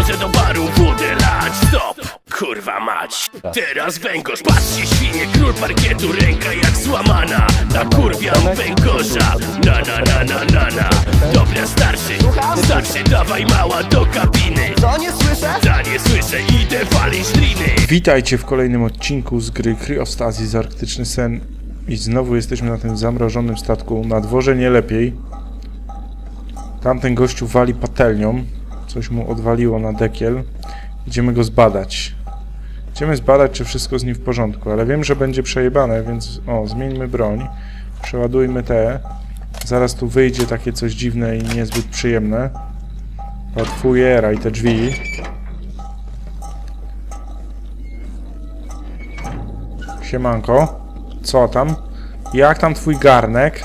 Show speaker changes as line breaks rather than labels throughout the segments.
Wchodzę do baru, wódę lać, stop Kurwa mać Teraz węgorz, patrzcie świnie Król parkietu, ręka jak złamana Nakurwiam węgorza Na na na na na na Dobra starszy, starszy dawaj mała do kabiny
Co nie słyszę?
Ja nie słyszę, idę walić driny
Witajcie w kolejnym odcinku z gry Kryostazji z Arktyczny Sen i znowu jesteśmy na tym zamrożonym statku. Na dworze nie lepiej. Tamten gościu wali patelnią. Coś mu odwaliło na dekiel. Idziemy go zbadać. Idziemy zbadać, czy wszystko z nim w porządku, ale wiem, że będzie przejebane, więc o, zmieńmy broń. Przeładujmy te. Zaraz tu wyjdzie takie coś dziwne i niezbyt przyjemne. Otwujera i te drzwi. Siemanko. Co tam? Jak tam twój garnek?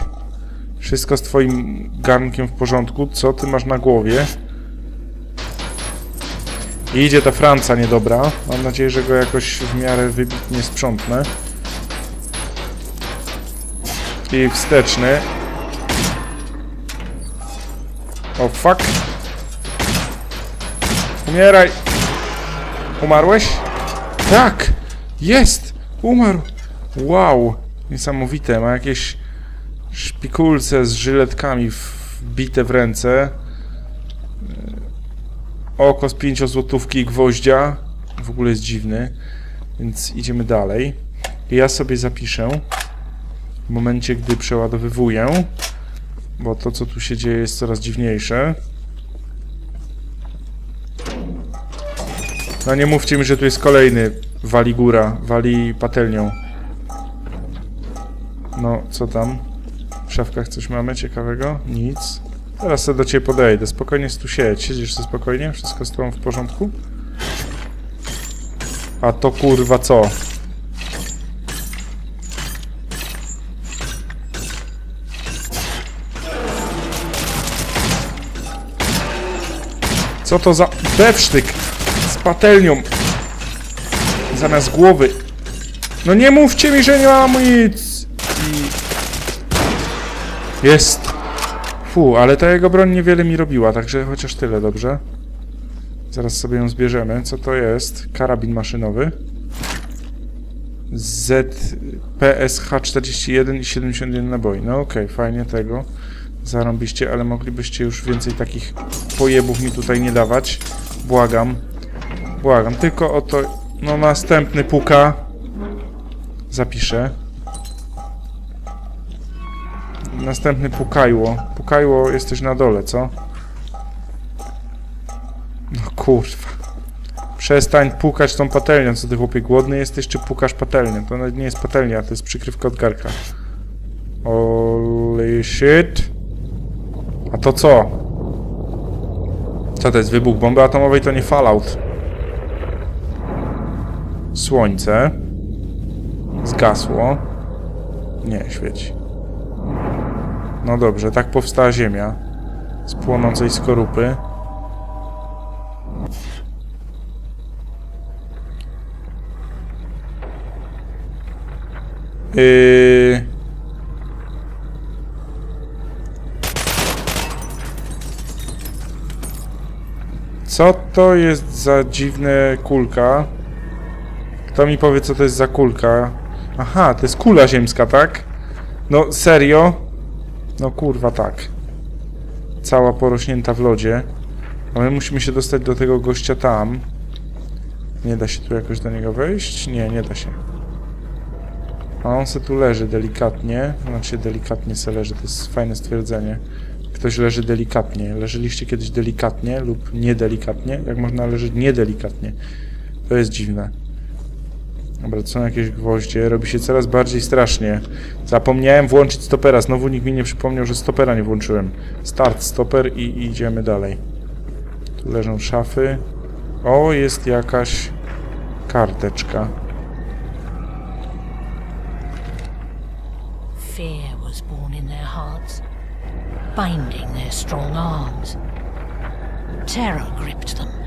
Wszystko z twoim garnkiem w porządku? Co ty masz na głowie? I idzie ta Franca niedobra. Mam nadzieję, że go jakoś w miarę wybitnie sprzątnę. I wsteczny. O fuck. Umieraj. Umarłeś? Tak! Jest! Umarł! Wow! Niesamowite. Ma jakieś szpikulce z żyletkami wbite w ręce. Oko z pięciozłotówki i gwoździa. W ogóle jest dziwny. Więc idziemy dalej. Ja sobie zapiszę w momencie, gdy przeładowywuję, bo to, co tu się dzieje, jest coraz dziwniejsze. No nie mówcie mi, że tu jest kolejny wali góra, wali patelnią. No, co tam? W szafkach coś mamy ciekawego? Nic. Teraz sobie do ciebie podejdę. Spokojnie tu siedź. Siedzisz sobie spokojnie? Wszystko z tobą w porządku? A to kurwa co? Co to za bewsztyk z patelnią zamiast głowy? No nie mówcie mi, że nie ma amunicji. Jest. Fu, ale ta jego broń niewiele mi robiła, także chociaż tyle, dobrze? Zaraz sobie ją zbierzemy. Co to jest? Karabin maszynowy. ZPSH-41 i 71 naboi. No okej, fajnie tego. Zarąbiście, ale moglibyście już więcej takich pojebów mi tutaj nie dawać. Błagam. Błagam, tylko o to... No następny puka. Zapiszę. Następny pukajło. Pukajło, jesteś na dole, co? No kurwa. Przestań pukać tą patelnią, co ty chłopie, głodny jesteś, czy pukasz patelnią? To nie jest patelnia, to jest przykrywka od garka. Holy shit. A to co? Co to jest? Wybuch bomby atomowej to nie Fallout. Słońce. Zgasło. Nie, świeci. No dobrze, tak powstała Ziemia. Z płonącej skorupy. Yy... Co to jest za dziwne kulka? Kto mi powie, co to jest za kulka? Aha, to jest kula ziemska, tak? No, serio? No kurwa, tak. Cała porośnięta w lodzie. A my musimy się dostać do tego gościa tam. Nie da się tu jakoś do niego wejść? Nie, nie da się. A on se tu leży delikatnie. Znaczy delikatnie se leży, to jest fajne stwierdzenie. Ktoś leży delikatnie. Leżeliście kiedyś delikatnie lub niedelikatnie? Jak można leżeć niedelikatnie? To jest dziwne. Dobra, są jakieś gwoździe. Robi się coraz bardziej strasznie. Zapomniałem włączyć stopera. Znowu nikt mi nie przypomniał, że stopera nie włączyłem. Start stoper i, idziemy dalej. Tu leżą szafy. O, jest jakaś karteczka.
Fear was born in their hearts, binding their strong arms. Terror gripped them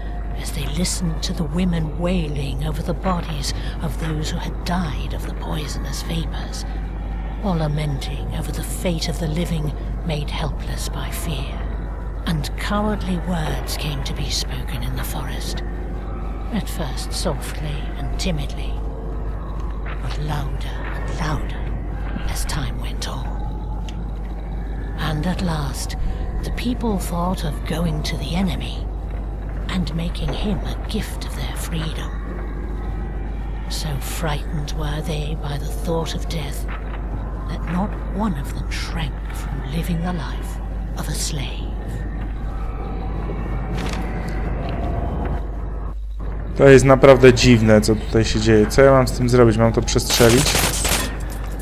they listened to the women wailing over the bodies of those who had died of the poisonous vapors, or lamenting over the fate of the living made helpless by fear. and cowardly words came to be spoken in the forest. At first softly and timidly, but louder and louder as time went on. And at last, the people thought of going to the enemy and making him a gift of their freedom. So frightened were they by the thought of death that not one of them shrank from living the life of a slave.
To jest naprawdę dziwne, co tutaj się dzieje. Co ja mam z tym zrobić? Mam to przestrzelić?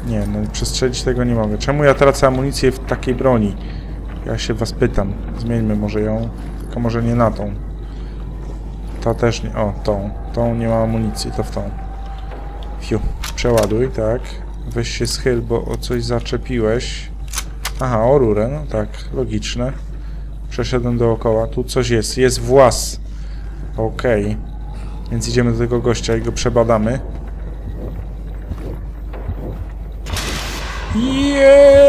Nie, no przestrzelić tego nie mogę. Czemu ja tracę amunicję w takiej broni? Ja się was pytam. Zmieńmy może ją, tylko może nie na tą. Ta też nie. O, tą. Tą nie ma amunicji, to w tą. Fiu. Przeładuj, tak. Weź się schyl, bo o coś zaczepiłeś. Aha, o rurę, no tak, logiczne. Przeszedłem dookoła. Tu coś jest. Jest włas. Okej. Więc idziemy do tego gościa i go przebadamy. Jeee!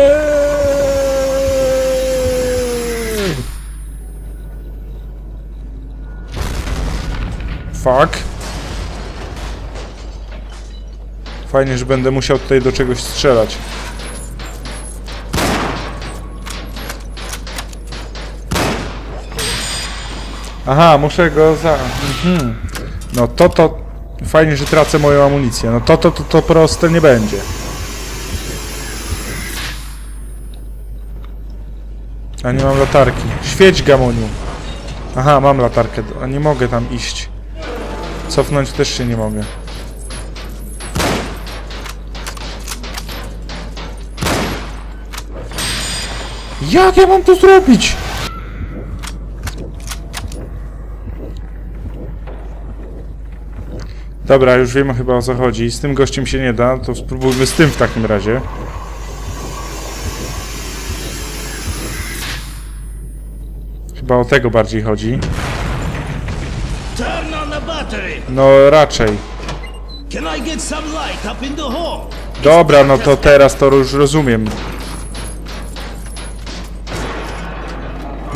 Fuck. Fajnie, że będę musiał tutaj do czegoś strzelać. Aha, muszę go za... Mhm. No to to... Fajnie, że tracę moją amunicję. No to to to, to proste nie będzie. A nie mam latarki. Świeć, Gamoniu. Aha, mam latarkę, a nie mogę tam iść. Cofnąć też się nie mogę. Jak ja mam to zrobić? Dobra, już wiemy chyba o co chodzi. Z tym gościem się nie da, to spróbujmy z tym w takim razie. Chyba o tego bardziej chodzi.
The hall?
Dobra, no to teraz to już rozumiem.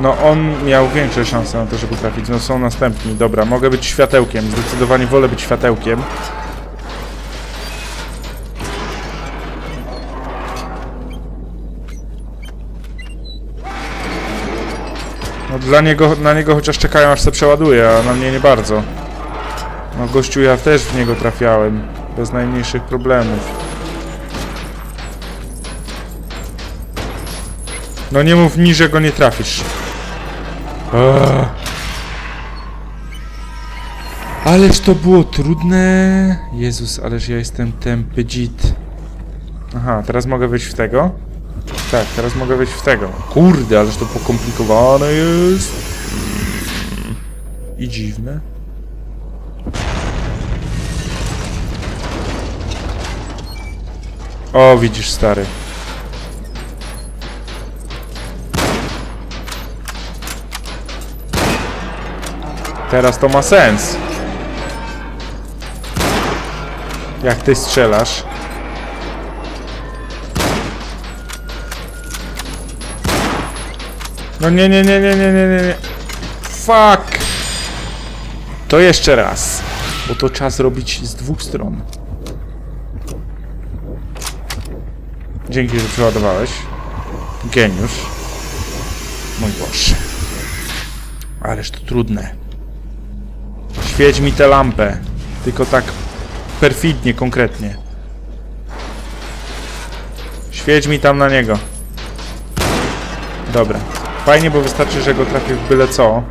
No on miał większe szanse na to, żeby trafić. No są następni. Dobra, mogę być światełkiem. Zdecydowanie wolę być światełkiem. No dla niego, na niego chociaż czekają aż se przeładuje, a na mnie nie bardzo. No gościu, ja też w niego trafiałem. Bez najmniejszych problemów. No nie mów mi, że go nie trafisz. Ugh. Ależ to było trudne. Jezus, ależ ja jestem tępy dzit. Aha, teraz mogę wejść w tego? Tak, teraz mogę wejść w tego. Kurde, ależ to pokomplikowane jest. I dziwne. O, widzisz, stary. Teraz to ma sens. Jak ty strzelasz? No nie, nie, nie, nie, nie, nie, nie, nie. Fuck! To jeszcze raz. Bo to czas robić z dwóch stron. Dzięki, że przeładowałeś. Geniusz. Mój Boże. Ależ to trudne. Świeć mi tę lampę. Tylko tak perfidnie, konkretnie. Świeć mi tam na niego. Dobra. Fajnie, bo wystarczy, że go trafię w byle co.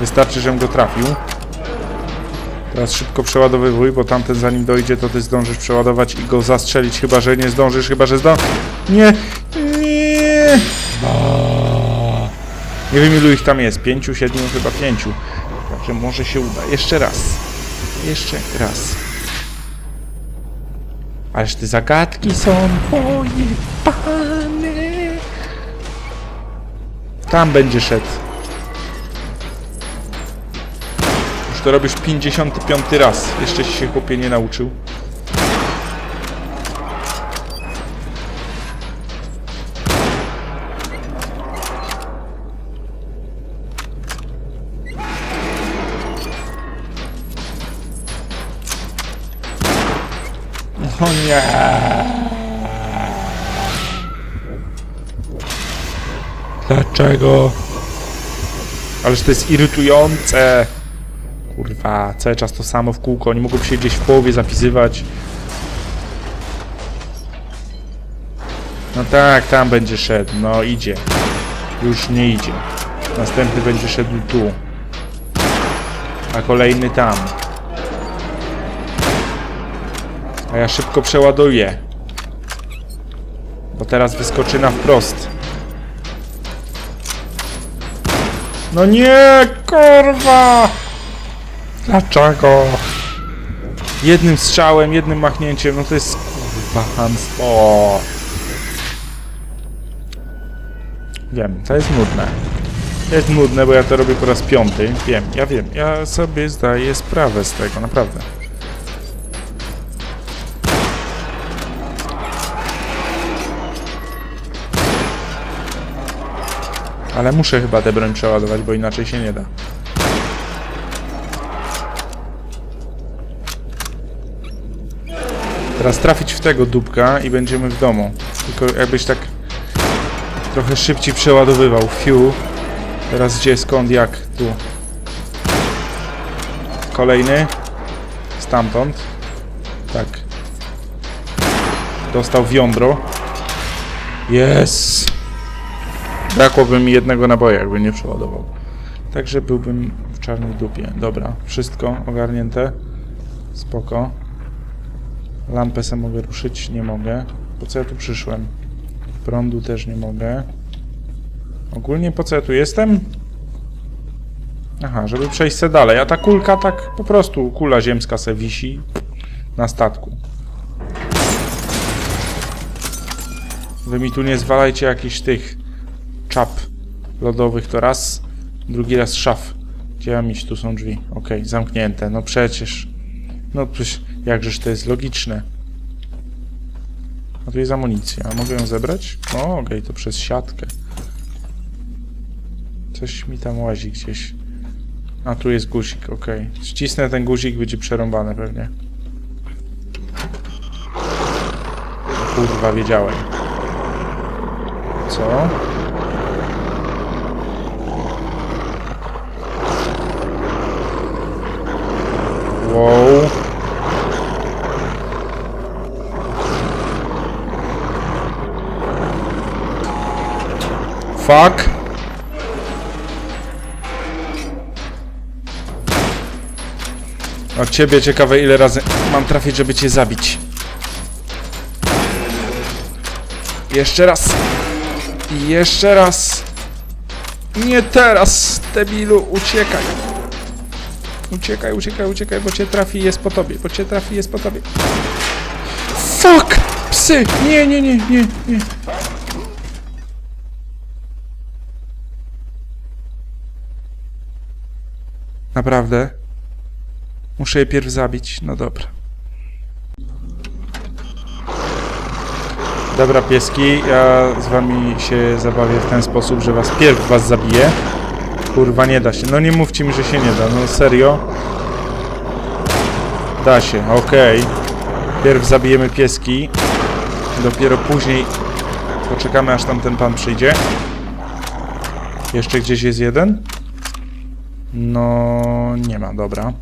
Wystarczy, żebym go trafił. Teraz szybko przeładowywuj, bo tamten zanim dojdzie, to ty zdążysz przeładować i go zastrzelić, chyba że nie zdążysz, chyba że zdążysz. Nie! Nie! Nie wiem ilu ich tam jest. Pięciu, siedmiu, chyba pięciu. Także może się uda. Jeszcze raz. Jeszcze raz. Ależ te zagadki są pojebane. Tam będzie szedł. To robisz 55 raz. Jeszcze się chłopie nie nauczył. O nie! Dlaczego? Ależ to jest irytujące! Kurwa, cały czas to samo w kółko. Nie mogą się gdzieś w połowie zapisywać. No tak, tam będzie szedł. No idzie. Już nie idzie. Następny będzie szedł tu. A kolejny tam. A ja szybko przeładuję. Bo teraz wyskoczy na wprost. No nie, kurwa! Dlaczego? Jednym strzałem, jednym machnięciem, no to jest kurwa hamstwo. Wiem, to jest nudne. To jest nudne, bo ja to robię po raz piąty. Wiem, ja wiem, ja sobie zdaję sprawę z tego, naprawdę. Ale muszę chyba tę broń przeładować, bo inaczej się nie da. Teraz trafić w tego dupka i będziemy w domu. Tylko jakbyś tak trochę szybciej przeładowywał. Fiu. Teraz gdzie, skąd, jak? Tu. Kolejny. Stamtąd. Tak. Dostał w jądro. Yes. Brakłoby mi jednego naboja, jakby nie przeładował. Także byłbym w czarnej dupie. Dobra, wszystko ogarnięte. Spoko. Lampę se mogę ruszyć? Nie mogę. Po co ja tu przyszłem? Prądu też nie mogę. Ogólnie po co ja tu jestem? Aha, żeby przejść se dalej. A ta kulka tak po prostu, kula ziemska se wisi na statku. Wy mi tu nie zwalajcie jakichś tych czap lodowych, to raz, drugi raz szaf. Gdzie iść? Tu są drzwi. Okej, zamknięte. No przecież. No przecież, jakżeż to jest logiczne. A tu jest amunicja. A mogę ją zebrać? O, okej, to przez siatkę. Coś mi tam łazi gdzieś. A tu jest guzik, okej. Ścisnę ten guzik, będzie przerąbane pewnie. Kurwa, wiedziałem. Co? Wow. Fuck. Od ciebie ciekawe ile razy mam trafić, żeby cię zabić. Jeszcze raz. I jeszcze raz. Nie teraz, debilu, uciekaj. Uciekaj, uciekaj, uciekaj, bo cię trafi jest po tobie, bo cię trafi jest po tobie. Fuck! Psy! Nie, nie, nie, nie, nie. Naprawdę? Muszę je pierw zabić, no dobra. Dobra pieski, ja z wami się zabawię w ten sposób, że was pierw was zabiję. Kurwa, nie da się. No nie mówcie mi, że się nie da. No serio? Da się, okej. Pierw zabijemy pieski. Dopiero później poczekamy, aż tam ten pan przyjdzie. Jeszcze gdzieś jest jeden? No, nie ma, dobra.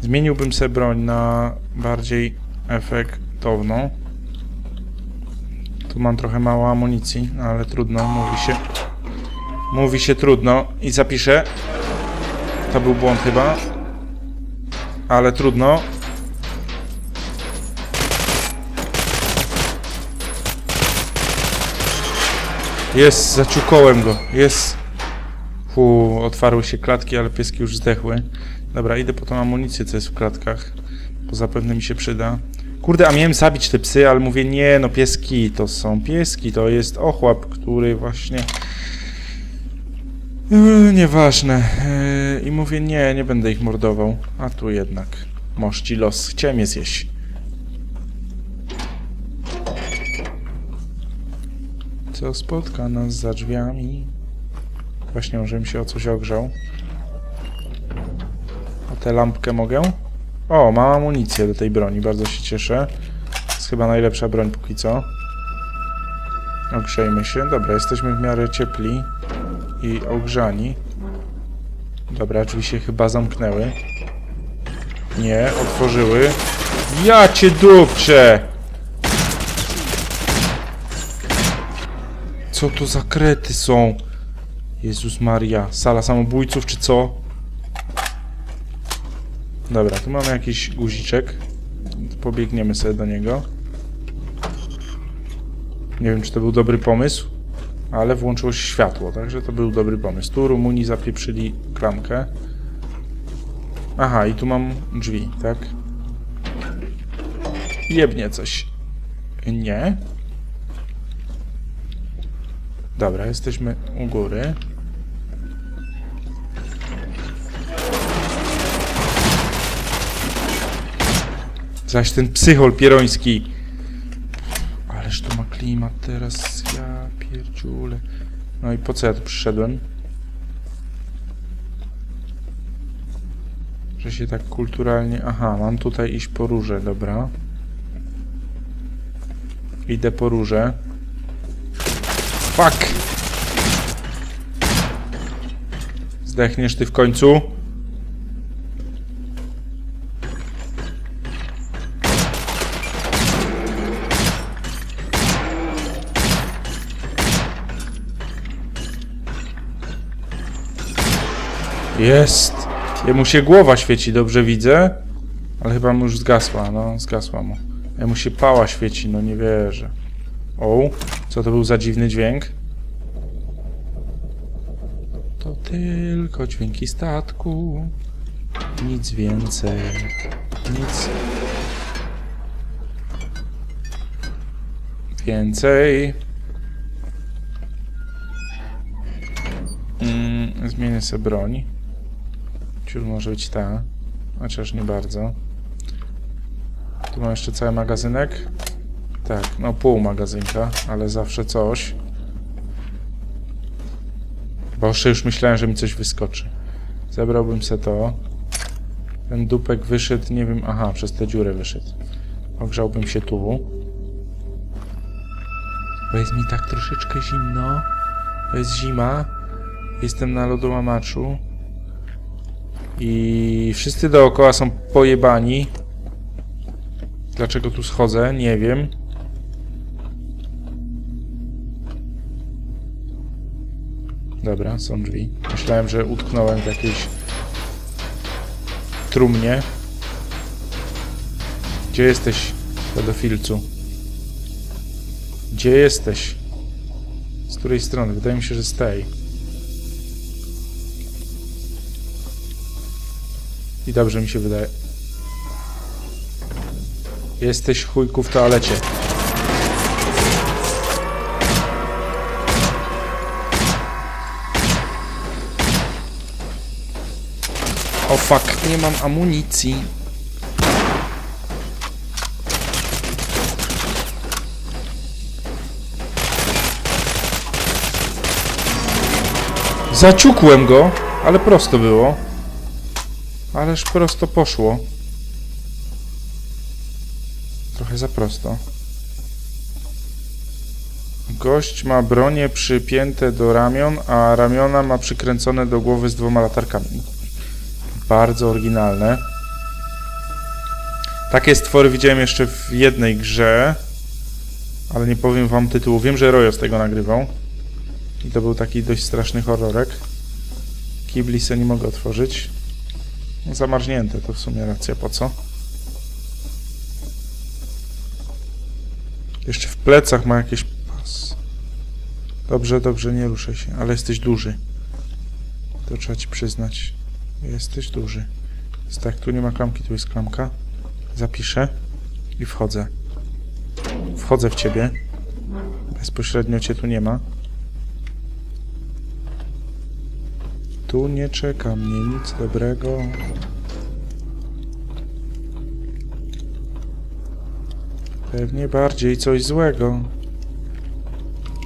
Zmieniłbym sobie broń na bardziej efektowną. Tu mam trochę mało amunicji, no ale trudno, mówi się. Mówi się trudno i zapiszę. To był błąd chyba. Ale trudno. Jest, zaciukałem go. Jest. Otwarły się klatki, ale pieski już zdechły. Dobra, idę po tą amunicję, co jest w klatkach. Bo zapewne mi się przyda. Kurde, a miałem zabić te psy, ale mówię, nie, no pieski to są pieski, to jest ochłap, który właśnie... Yy, nieważne. Yy, I mówię, nie, nie będę ich mordował. A tu jednak. Mości los. Chciałem je zjeść. Co spotka nas za drzwiami? Właśnie, żebym się o coś ogrzał. A tę lampkę mogę? O, mam amunicję do tej broni, bardzo się cieszę. jest chyba najlepsza broń póki co. Ogrzejmy się. Dobra, jesteśmy w miarę ciepli i ogrzani. Dobra, drzwi się chyba zamknęły. Nie, otworzyły. Ja cię! Co to za krety są? Jezus Maria. Sala samobójców czy co? Dobra, tu mamy jakiś guziczek. Pobiegniemy sobie do niego. Nie wiem, czy to był dobry pomysł, ale włączyło się światło, także to był dobry pomysł. Tu Rumuni zapieprzyli klamkę. Aha, i tu mam drzwi, tak? Jebnie coś. Nie. Dobra, jesteśmy u góry. Zaś ten psychol pieroński. Ależ to ma klimat teraz, ja pierdziule. No i po co ja tu przyszedłem? Że się tak kulturalnie... Aha, mam tutaj iść po róże, dobra. Idę po róże. Fuck! Zdechniesz ty w końcu? Jest! Jemu się głowa świeci, dobrze widzę. Ale chyba mu już zgasła, no, zgasła mu. Jemu się pała świeci, no nie wierzę. O, co to był za dziwny dźwięk? To tylko dźwięki statku. Nic więcej. Nic więcej. Mm, zmienię sobie broń. Ciur może być ta. Chociaż nie bardzo. Tu mam jeszcze cały magazynek. Tak, no pół magazynka, ale zawsze coś. Bo już myślałem, że mi coś wyskoczy. Zebrałbym se to. Ten dupek wyszedł, nie wiem, aha, przez tę dziurę wyszedł. Ogrzałbym się tu. Bo jest mi tak troszeczkę zimno. To jest zima. Jestem na lodołamaczu. I wszyscy dookoła są pojebani. Dlaczego tu schodzę? Nie wiem. Dobra, są drzwi. Myślałem, że utknąłem w jakiejś trumnie. Gdzie jesteś, pedofilcu? Gdzie jesteś? Z której strony? Wydaje mi się, że z tej. I dobrze mi się wydaje. Jesteś chujku w toalecie. O fuck, nie mam amunicji. Zaciukłem go, ale prosto było. Ależ prosto poszło. Trochę za prosto. Gość ma bronie przypięte do ramion, a ramiona ma przykręcone do głowy z dwoma latarkami. Bardzo oryginalne. Takie stwory widziałem jeszcze w jednej grze, ale nie powiem wam tytułu. Wiem, że Rojo z tego nagrywał. I to był taki dość straszny horrorek. Kibli se nie mogę otworzyć. Zamarznięte, to w sumie racja, po co? Jeszcze w plecach ma jakieś pas. Dobrze, dobrze, nie ruszaj się, ale jesteś duży. To trzeba ci przyznać. Jesteś duży. Jest tak, tu nie ma klamki, tu jest klamka. Zapiszę i wchodzę. Wchodzę w ciebie. Bezpośrednio cię tu nie ma. Tu nie czeka mnie nic dobrego. Pewnie bardziej coś złego.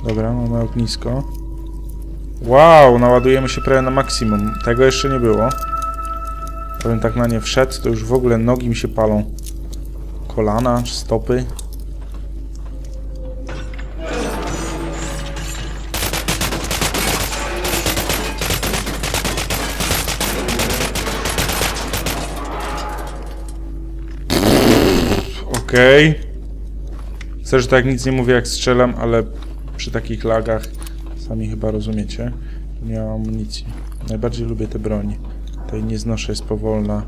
Dobra, mamy ognisko. Wow, naładujemy się prawie na maksimum. Tego jeszcze nie było. Gdybym tak na nie wszedł, to już w ogóle nogi mi się palą. Kolana stopy. Okay. że tak nic nie mówię jak strzelam, ale przy takich lagach sami chyba rozumiecie. Nie mam amunicji. Najbardziej lubię tę broń. Tej nie znoszę, jest powolna.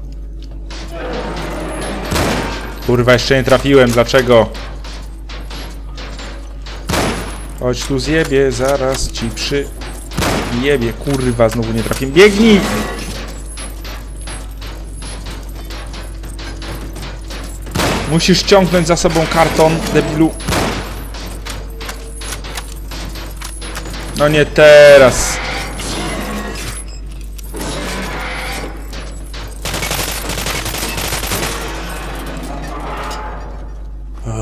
Kurwa, jeszcze nie trafiłem, dlaczego? Chodź tu zjebie, zaraz ci przy... Jebie, kurwa, znowu nie trafiłem. Biegnij! Musisz ciągnąć za sobą karton, debilu. No nie teraz. Eee.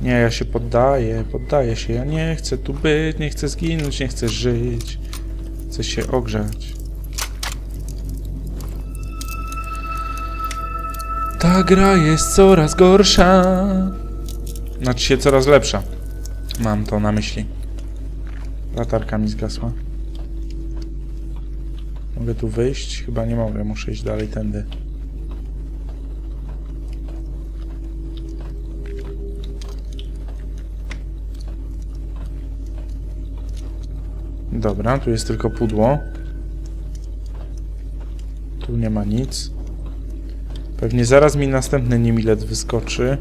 Nie, ja się poddaję, poddaję się. Ja nie chcę tu być, nie chcę zginąć, nie chcę żyć. Chcę się ogrzać. Ta gra jest coraz gorsza. Znaczy się coraz lepsza. Mam to na myśli. Latarka mi zgasła. Mogę tu wyjść? Chyba nie mogę, muszę iść dalej tędy. Dobra, tu jest tylko pudło. Tu nie ma nic. Pewnie zaraz mi następny niemilet wyskoczy.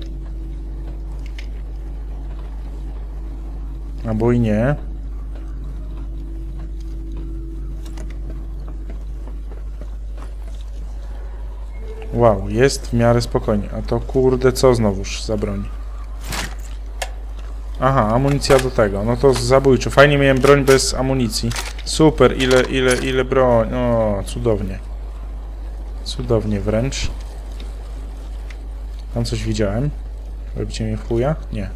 Albo i nie. Wow, jest w miarę spokojnie. A to kurde co znowuż za broń? Aha, amunicja do tego. No to zabójczo. Fajnie miałem broń bez amunicji. Super, ile, ile, ile broń. O, cudownie. Cudownie wręcz. Tam coś widziałem. Robicie mnie w chuja? Nie.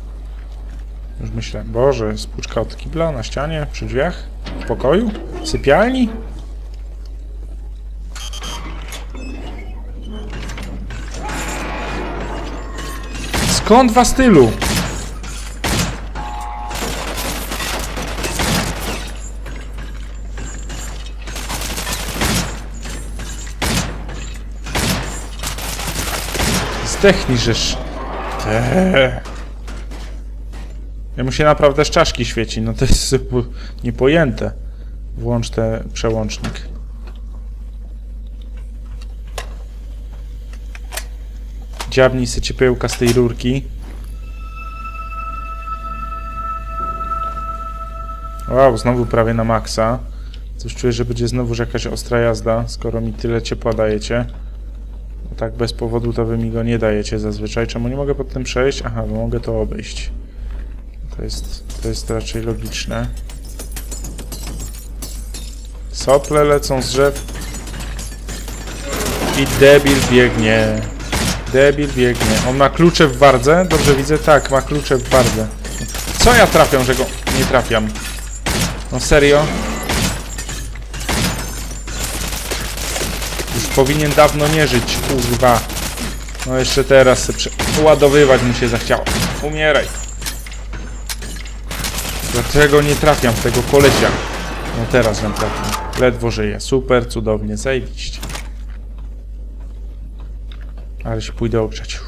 Już myślę, Boże, spłuczka od kibla na ścianie, przy drzwiach, w pokoju, w sypialni? Skąd was tylu? Zdechnij, żeż. Eee. Ja mu się naprawdę z czaszki świeci, no to jest niepojęte. Włącz ten przełącznik. Dziabnij se ciepełka z tej rurki. Wow, znowu prawie na maksa. Coś czuję, że będzie znowu jakaś ostra jazda, skoro mi tyle ciepła dajecie. Tak bez powodu to wy mi go nie dajecie zazwyczaj. Czemu nie mogę pod tym przejść? Aha, bo mogę to obejść. To jest, to jest raczej logiczne. Sople lecą z drzew. I debil biegnie. Debil biegnie. On ma klucze w wardze? Dobrze widzę? Tak, ma klucze w wardze. Co ja trafiam, że go nie trafiam? No serio? Powinien dawno nie żyć, kurwa. No jeszcze teraz se przeładowywać mu się zachciało. Umieraj. Dlaczego nie trafiam w tego kolesia? No teraz wam trafiam. Ledwo żyje. Super, cudownie, zajebiście. Ale się pójdę ogrzać.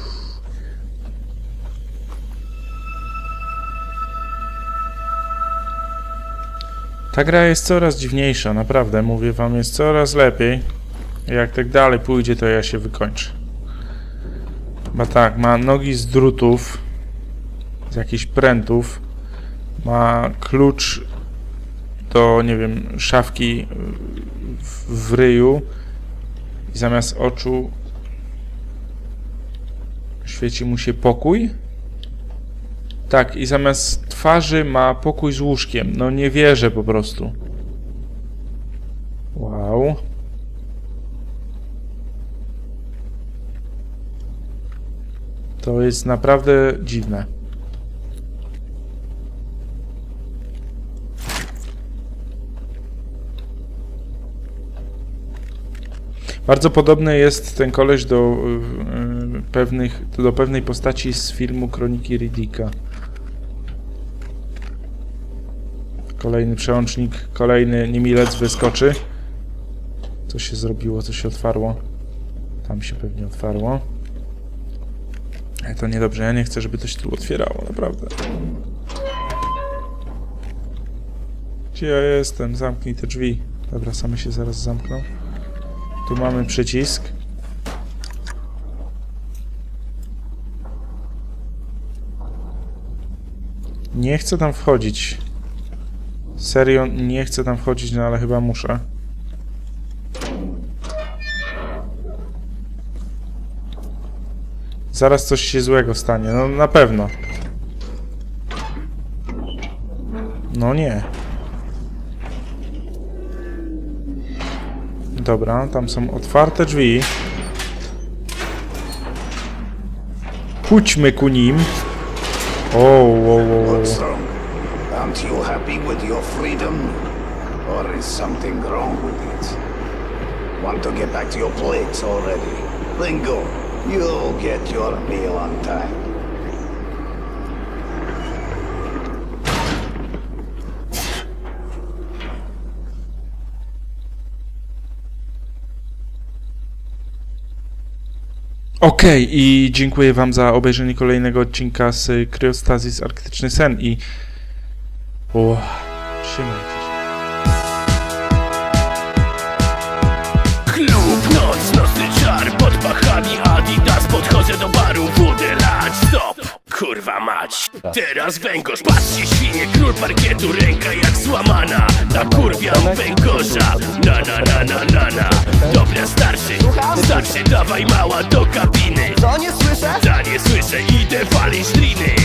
Ta gra jest coraz dziwniejsza, naprawdę. Mówię wam, jest coraz lepiej. Jak tak dalej pójdzie, to ja się wykończę. Ma tak, ma nogi z drutów, z jakichś prętów, ma klucz do, nie wiem, szafki w, w ryju i zamiast oczu świeci mu się pokój. Tak, i zamiast twarzy ma pokój z łóżkiem. No nie wierzę po prostu. Wow. To jest naprawdę dziwne. Bardzo podobny jest ten koleś do y, y, pewnych, do pewnej postaci z filmu Kroniki Riddicka. Kolejny przełącznik, kolejny niemilec wyskoczy. Co się zrobiło, co się otwarło? Tam się pewnie otwarło. Ale to niedobrze, ja nie chcę, żeby to się tu otwierało, naprawdę. Gdzie ja jestem? Zamknij te drzwi. Dobra, same się zaraz zamkną. Tu mamy przycisk. Nie chcę tam wchodzić. Serio, nie chcę tam wchodzić, no ale chyba muszę. Zaraz coś się złego stanie, no na pewno. No nie. Dobra, tam są otwarte drzwi. Pójdźmy ku nim. O, wow, wow, wow.
Aren't you happy with your freedom? Or is something wrong with it? Want to get back to your plates already? Then go. You'll get your meal on time.
Okej, i dziękuję Wam za obejrzenie kolejnego odcinka z Cryostasis Arktyczny Sen i... O, trzymajcie
Podchodzę do baru, wódę lać Stop, kurwa mać Teraz węgorz, patrzcie świnie Król parkietu, ręka jak złamana Nakurwiam węgorza. Na na na na na na. Dobra starszy, starszy Dawaj mała do kabiny.
To nie słyszę?
Ja nie słyszę, idę walić liny